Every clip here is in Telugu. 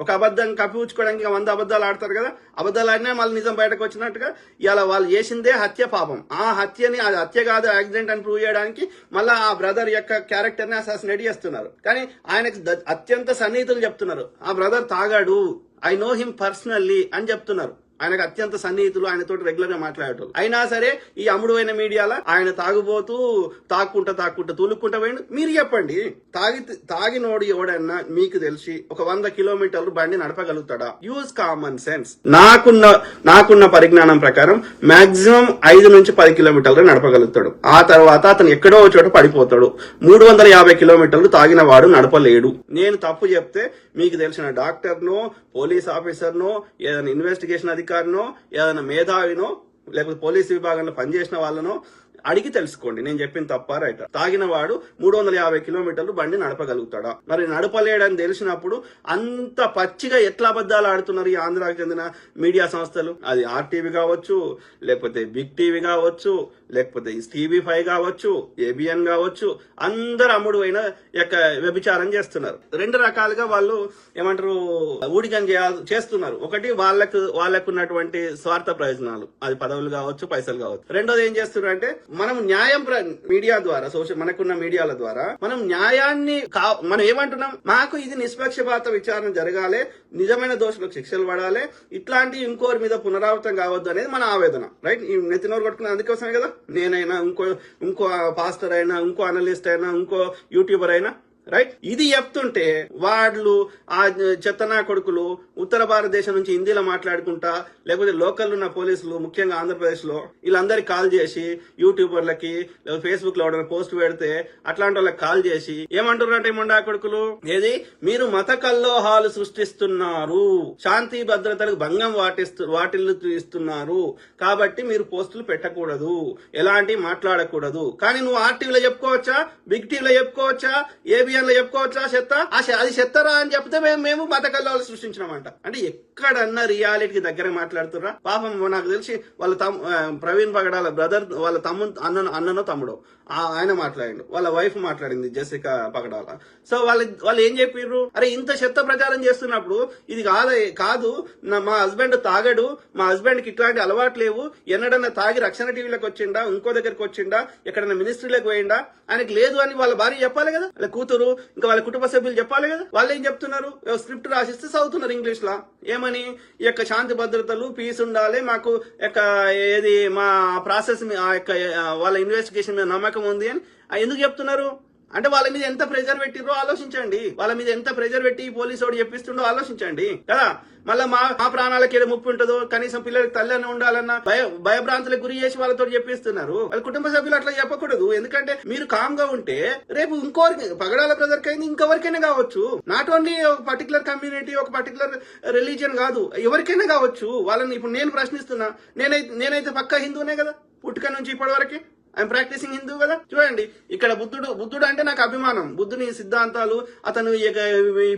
ఒక అబద్ధం కప్పిపుచ్చుకోవడానికి వంద అబద్ధాలు ఆడతారు కదా? అబద్ధాలు ఆడినా మళ్ళీ నిజం బయటకు వచ్చినట్టుగా ఇలా వాళ్ళు చేసిందే హత్య పాపం. ఆ హత్యని అది హత్య కాదు యాక్సిడెంట్ అని ప్రూవ్ చేయడానికి మళ్ళీ ఆ బ్రదర్ యొక్క క్యారెక్టర్ని అసాసినేట్ చేస్తున్నారు. కానీ ఆయనకు అత్యంత సన్నిహితులు చెప్తున్నారు. ఆ బ్రదర్ తాగాడు. ఐ నో హిమ్ పర్సనల్లీ అని చెప్తున్నారు. ఆయనకు అత్యంత సన్నిహితులు ఆయనతో రెగ్యులర్గా మాట్లాడేటోళ్ళు. అయినా సరే ఈ అమ్ముడువైన మీడియాలో ఆయన తాగుబోతూ తాక్కుంటా తాక్కుంటా తూలుక్కుంటా పోయిండు. మీరు చెప్పండి తాగి తాగినోడు ఎవడన్నా మీకు తెలిసి ఒక వంద కిలోమీటర్లు బండి నడపగలుగుతాడా? యూజ్ కామన్ సెన్స్ నాకున్న నాకున్న పరిజ్ఞానం ప్రకారం మాక్సిమం ఐదు నుంచి పది కిలోమీటర్లు నడపగలుగుతాడు. ఆ తర్వాత అతను ఎక్కడో చోట పడిపోతాడు. మూడు వందల యాభై కిలోమీటర్లు తాగిన వాడు నడపలేడు. నేను తప్పు చెప్తే మీకు తెలిసిన డాక్టర్నో పోలీస్ ఆఫీసర్నో ఏదైనా ఇన్వెస్టిగేషన్ అధికారినో ఏదైనా మేధావినో లేకపోతే పోలీస్ విభాగంలో పనిచేసిన వాళ్ళనో అడిగి తెలుసుకోండి. నేను చెప్పిన తప్ప రైట్. తాగిన వాడు మూడు వందల యాభై కిలోమీటర్లు బండి నడపగలుగుతాడా? మరి నడపలేడని తెలిసినప్పుడు అంత పచ్చిగా ఎట్లా అబద్ధాలు ఆడుతున్నారు ఈ ఆంధ్రాకి చెందిన మీడియా సంస్థలు? అది ఆర్టీవీ కావచ్చు లేకపోతే బిగ్ టీవీ కావచ్చు లేకపోతే టీవీ ఫైవ్ కావచ్చు ఏబిఎన్ కావచ్చు అందరు అమ్ముడు అయిన యొక్క వ్యభిచారం చేస్తున్నారు. రెండు రకాలుగా వాళ్ళు ఏమంటారు ఊడికం చేస్తున్నారు. ఒకటి వాళ్ళకు వాళ్ళకు ఉన్నటువంటి స్వార్థ ప్రయోజనాలు. అది పదవులు కావచ్చు పైసలు కావచ్చు. రెండోది ఏం చేస్తున్నారు అంటే మనం న్యాయం ప్ర- మీడియా ద్వారా సోషల్ మనకున్న మీడియాల ద్వారా మనం న్యాయాన్ని కా- మనం ఏమంటున్నాం మాకు ఇది నిష్పక్షపాత విచారణ జరగాలి నిజమైన దోషులకు శిక్షలు పడాలి ఇట్లాంటి ఇంకోరి మీద పునరావృతం కావద్దు అనేది మన ఆవేదన. రైట్? ఈ నెత్తినోరు కొట్టుకున్న అందుకోసమే కదా. నేనైనా ఇంకో ఇంకో పాస్టర్ అయినా ఇంకో అనలిస్ట్ అయినా ఇంకో యూట్యూబర్ అయినా రైట్ ఇది చెప్తుంటే వాళ్ళు ఆ చెత్తనా కొడుకులు ఉత్తర భారతదేశం నుంచి హిందీలో మాట్లాడుకుంటా లేకపోతే లోకల్ ఉన్న పోలీసులు ముఖ్యంగా ఆంధ్రప్రదేశ్లో వీళ్ళందరికి కాల్ చేసి యూట్యూబర్లకి లేదా ఫేస్బుక్లో ఎవరైనా పోస్ట్ పెడితే అట్లాంటి వాళ్ళకి కాల్ చేసి ఏమంటున్నారంటే ముండా కొడుకులు? ఏది? మీరు మత కల్లోహాలు సృష్టిస్తున్నారు. శాంతి భద్రతలకు భంగం వాటిస్తు వాటిల్లు ఇస్తున్నారు కాబట్టి మీరు పోస్టులు పెట్టకూడదు. ఎలాంటి మాట్లాడకూడదు. కానీ నువ్వు ఆర్టీవీలో చెప్పుకోవచ్చా? బిగ్ టీవీలో చెప్పుకోవచ్చా? ఏబి లో చెప్పుకోవచ్చా చెత్త? ఆ అది చెత్తరా అని చెప్తే మేము మేము మత కల్లోహాలు సృష్టించినామంట. అంటే ఎక్కడన్నా రియాలిటీకి దగ్గర మాట్లాడుతురా పాపం నాకు తెలిసి వాళ్ళ తమ్ ప్రవీణ్ పగడాల బ్రదర్ వాళ్ళ తమ్ముడు అన్న అన్ననో తమ్ముడు ఆ, ఆయన మాట్లాడిండు. వాళ్ళ వైఫ్ మాట్లాడింది జెసికా పగడాల. సో వాళ్ళు వాళ్ళు ఏం చెప్పిర్రు? అరే ఇంత చెత్త ప్రచారం చేస్తున్నప్పుడు ఇది కాదు కాదు మా హస్బెండ్ తాగడు మా హస్బెండ్కి ఇట్లాంటి అలవాటు లేవు ఎన్నడన్నా తాగి రక్షణ టీవీలోకి వచ్చిండా ఇంకో దగ్గరికి వచ్చిండా ఎక్కడన్నా మినిస్ట్రీలోకి పోయిండా? ఆయనకి లేదు అని వాళ్ళ భార్య చెప్పాలి కదా? వాళ్ళ కూతురు ఇంకా వాళ్ళ కుటుంబ సభ్యులు చెప్పాలి కదా. వాళ్ళు ఏం చెప్తున్నారు? స్క్రిప్ట్ రాసిస్తే చదువుతున్నారు ఇంగ్లీష్ లా. ఏమని? ఈ యొక్క శాంతి భద్రతలు పీస్ ఉండాలి. మాకు యొక్క ఏది మా ప్రాసెస్ మీ- ఆ యొక్క వాళ్ళ ఇన్వెస్టిగేషన్ మీద నమ్మకం ఉంది అని. ఎందుకు చెప్తున్నారు? అంటే వాళ్ళ మీద ఎంత ప్రెజర్ పెట్టిరో ఆలోచించండి. వాళ్ళ మీద ఎంత ప్రెజర్ పెట్టి పోలీసు వాడు చెప్పిస్తుండో ఆలోచించండి. కదా? మళ్ళీ మా మా ప్రాణాలకి ఏదో ముప్పు ఉంటుందో కనీసం పిల్లలకి తల్లి ఉండాలన్న భయ భయభ్రాంతులకు గురి చేసి వాళ్ళతో చెప్పిస్తున్నారు. వాళ్ళ కుటుంబ సభ్యులు అట్లా చెప్పకూడదు. ఎందుకంటే మీరు కామ్గా ఉంటే రేపు ఇంకోరికి పగడాల బ్రదర్ కైంది ఇంకెవరికైనా కావచ్చు. నాట్ ఓన్లీ ఒక పర్టికులర్ కమ్యూనిటీ ఒక పర్టికులర్ రిలీజియన్ కాదు ఎవరికైనా కావచ్చు. వాళ్ళని ఇప్పుడు నేను ప్రశ్నిస్తున్నా నేనైతే నేనైతే పక్క హిందూనే కదా? పుట్టుక నుంచి ఇప్పటి వరకు. ఐఎమ్ ప్రాక్టీసింగ్ హిందూ కదా చూడండి ఇక్కడ బుద్ధుడు బుద్ధుడు అంటే నాకు అభిమానం. బుద్ధుని సిద్ధాంతాలు అతను ఇక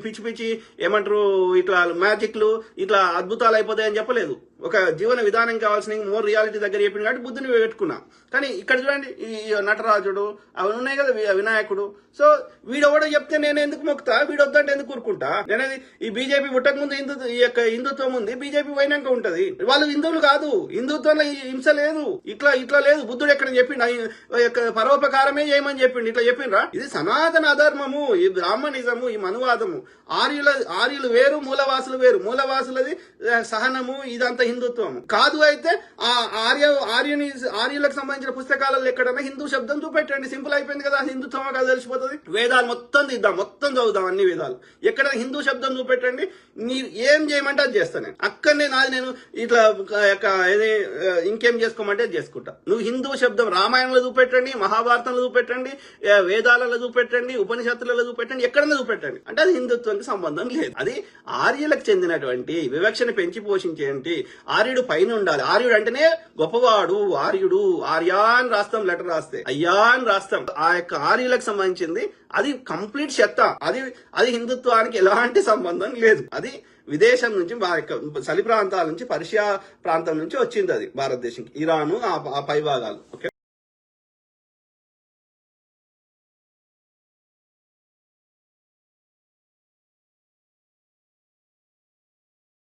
పిచ్చి పిచ్చి ఏమంటారు ఇట్లా మ్యాజిక్లు ఇట్లా అద్భుతాలు అయిపోతాయని చెప్పలేదు. ఒక జీవన విధానం కావాల్సిన మోర్ రియాలిటీ దగ్గర చెప్పింది కాబట్టి బుద్ధుని పెట్టుకున్నా. కానీ ఇక్కడ చూడండి ఈ నటరాజుడు అవి ఉన్నాయి కదా వినాయకుడు. సో వీడెవడో చెప్తే నేను ఎందుకు మొక్కుతా? వీడొద్దంటే ఎందుకు కూరుకుంటా నేనది ఈ బీజేపీ పుట్టక ముందు హిందూ ఈ యొక్క హిందుత్వం ఉంది బీజేపీ పోయినాక ఉంటది. వాళ్ళు హిందువులు కాదు. హిందుత్వంలో ఈ హింస లేదు. ఇట్లా ఇట్లా లేదు. బుద్ధుడు ఎక్కడ చెప్పిండు. యొక్క పరోపకారమే చేయమని చెప్పిండు. ఇట్లా చెప్పిండ్రా? ఇది సనాతన అధర్మము ఈ బ్రాహ్మణిజము ఈ మనువాదము. ఆర్యుల ఆర్యులు వేరు మూలవాసులు వేరు. మూలవాసులది సహనము ఇదంతా హిందుత్వం. కాదు అయితే ఆ ఆర్య ఆర్యుని ఆర్యులకు సంబంధించిన పుస్తకాలలో ఎక్కడైనా హిందూ శబ్దం చూపెట్టండి. సింపుల్ అయిపోయింది కదా హిందుత్వం కాదు తెలిసిపోతుంది. వేదాలు మొత్తం తీద్దాం మొత్తం చదువుదాం అన్ని వేదాలు. ఎక్కడ హిందూ శబ్దం చూపెట్టండి నీ ఏం చేయమంటే అది చేస్తాను నేను. అక్కడనే నాది నేను ఇట్లా యొక్క ఏది ఇంకేం చేసుకోమంటే అది చేసుకుంటా. నువ్వు హిందూ శబ్దం రామాయణంలో చూపెట్టండి మహాభారతంలో చూపెట్టండి వేదాలలో చూపెట్టండి ఉపనిషత్తులలో చూపెట్టండి ఎక్కడన్నా చూపెట్టండి. అంటే అది హిందుత్వానికి సంబంధం లేదు. అది ఆర్యులకు చెందినటువంటి వివక్షను పెంచి పోషించేంటి ఆర్యుడు పైన ఉండాలి. ఆర్యుడు అంటేనే గొప్పవాడు ఆర్యుడు ఆర్యా అని రాస్తాం లెటర్ రాస్తే. అయ్యా అని రాస్తాం ఆ యొక్క ఆర్యులకు సంబంధించింది. అది కంప్లీట్ చెత్త. అది అది హిందుత్వానికి ఎలాంటి సంబంధం లేదు. అది విదేశం నుంచి మా యొక్క చలి ప్రాంతాల నుంచి పర్షియా ప్రాంతం నుంచి వచ్చింది అది భారతదేశంకి. ఇరాను ఆ ఆ పై భాగాలు. ఓకే?